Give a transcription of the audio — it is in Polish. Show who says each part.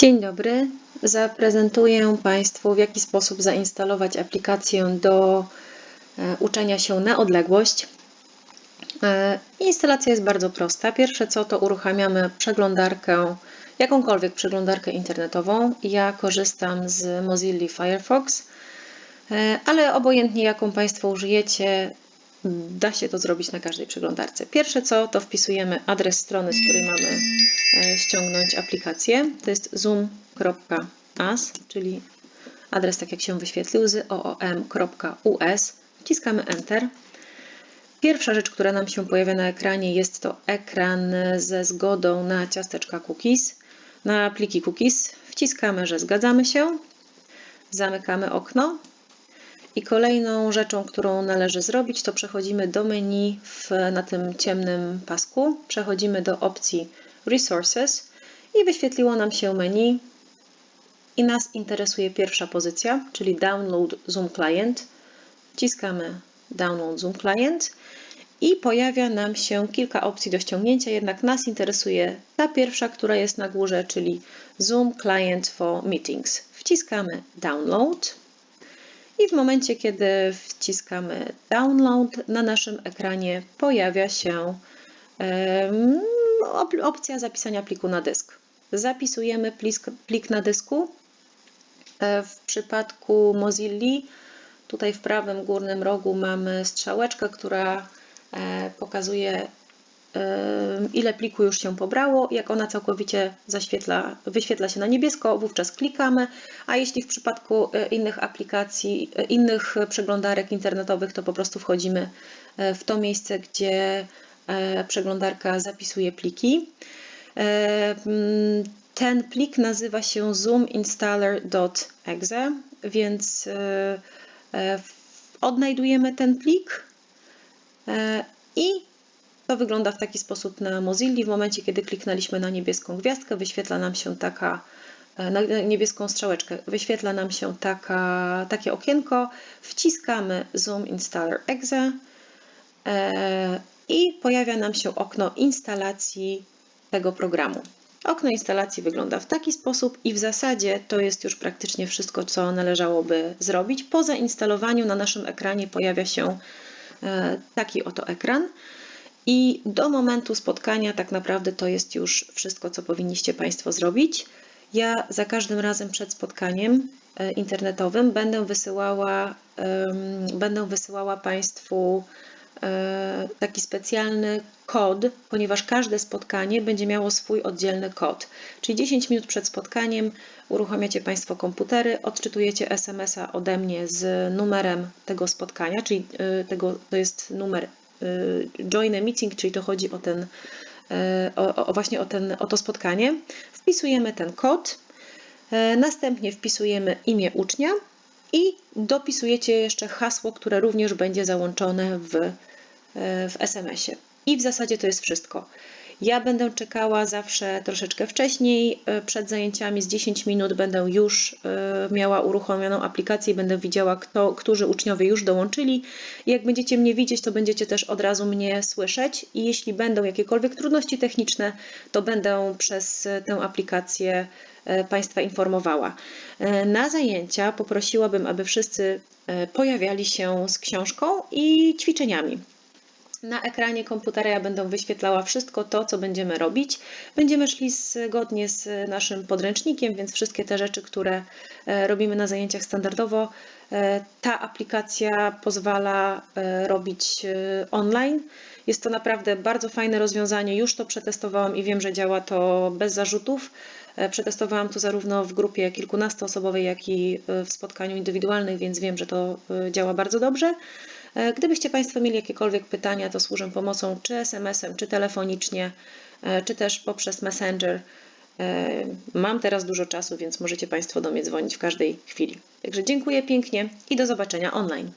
Speaker 1: Dzień dobry. Zaprezentuję Państwu, w jaki sposób zainstalować aplikację do e, uczenia się na odległość. E, Instalacja jest bardzo prosta. Pierwsze co to uruchamiamy przeglądarkę, jakąkolwiek przeglądarkę internetową. Ja korzystam z Mozilla Firefox, e, ale obojętnie jaką Państwo użyjecie, da się to zrobić na każdej przeglądarce. Pierwsze co to wpisujemy adres strony, z której mamy e, ściągnąć aplikację. To jest zoom.us, czyli adres tak jak się wyświetlił z oom.us. Wciskamy Enter. Pierwsza rzecz, która nam się pojawia na ekranie jest to ekran ze zgodą na ciasteczka cookies, na pliki cookies. Wciskamy, że zgadzamy się. Zamykamy okno. I kolejną rzeczą, którą należy zrobić, to przechodzimy do menu w, na tym ciemnym pasku. Przechodzimy do opcji Resources i wyświetliło nam się menu. I nas interesuje pierwsza pozycja, czyli Download Zoom Client. Wciskamy Download Zoom Client i pojawia nam się kilka opcji do ściągnięcia, jednak nas interesuje ta pierwsza, która jest na górze, czyli Zoom Client for Meetings. Wciskamy Download. I w momencie, kiedy wciskamy download, na naszym ekranie pojawia się opcja zapisania pliku na dysk. Zapisujemy plik, na dysku. E, W przypadku Mozilla, tutaj w prawym górnym rogu mamy strzałeczkę, która e, pokazuje ile pliku już się pobrało. Jak ona całkowicie zaświetla, wyświetla się na niebiesko, wówczas klikamy, a jeśli w przypadku e, innych aplikacji, e, innych przeglądarek internetowych, to po prostu wchodzimy e, w to miejsce, gdzie przeglądarka zapisuje pliki. Ten plik nazywa się zoominstaller.exe, więc odnajdujemy ten plik to wygląda w taki sposób na Mozilla. W momencie, kiedy kliknęliśmy na niebieską gwiazdkę, wyświetla nam się taka, e, na niebieską strzałeczkę, wyświetla nam się taka, takie okienko. Wciskamy Zoom Installer Exe e, i pojawia nam się okno instalacji tego programu. Okno instalacji wygląda w taki sposób i w zasadzie to jest już praktycznie wszystko, co należałoby zrobić. Po zainstalowaniu na naszym ekranie pojawia się e, taki oto ekran. I do momentu spotkania tak naprawdę to jest już wszystko, co powinniście Państwo zrobić. Ja za każdym razem przed spotkaniem e, internetowym będę wysyłała, będę wysyłała Państwu e, taki specjalny kod, ponieważ każde spotkanie będzie miało swój oddzielny kod. Czyli 10 minut przed spotkaniem uruchamiacie Państwo komputery, odczytujecie SMS-a ode mnie z numerem tego spotkania, czyli e, tego, to jest numer join a meeting, czyli to chodzi o ten, y, o, o właśnie o, ten, o to spotkanie. Wpisujemy ten kod, y, następnie wpisujemy imię ucznia i dopisujecie jeszcze hasło, które również będzie załączone w, y, w SMS-ie. I w zasadzie to jest wszystko. Ja będę czekała zawsze troszeczkę wcześniej, y, przed zajęciami z 10 minut będę już y, miała uruchomioną aplikację i będę widziała, kto, którzy uczniowie już dołączyli. Jak będziecie mnie widzieć, to będziecie też od razu mnie słyszeć i jeśli będą jakiekolwiek trudności techniczne, to będę przez tę aplikację y, Państwa informowała. Na zajęcia poprosiłabym, aby wszyscy pojawiali się z książką i ćwiczeniami. Na ekranie komputera ja będę wyświetlała wszystko to, co będziemy robić. Będziemy szli zgodnie z naszym podręcznikiem, więc wszystkie te rzeczy, które e, robimy na zajęciach standardowo, e, ta aplikacja pozwala e, robić online. Jest to naprawdę bardzo fajne rozwiązanie. Już to przetestowałam i wiem, że działa to bez zarzutów. Przetestowałam to zarówno w grupie kilkunastoosobowej, jak i w spotkaniu indywidualnych, więc wiem, że to działa bardzo dobrze. E, Gdybyście Państwo mieli jakiekolwiek pytania, to służę pomocą czy SMS-em, czy telefonicznie, e, czy też poprzez Messenger. E, Mam teraz dużo czasu, więc możecie Państwo do mnie dzwonić w każdej chwili. Także dziękuję pięknie i do zobaczenia online.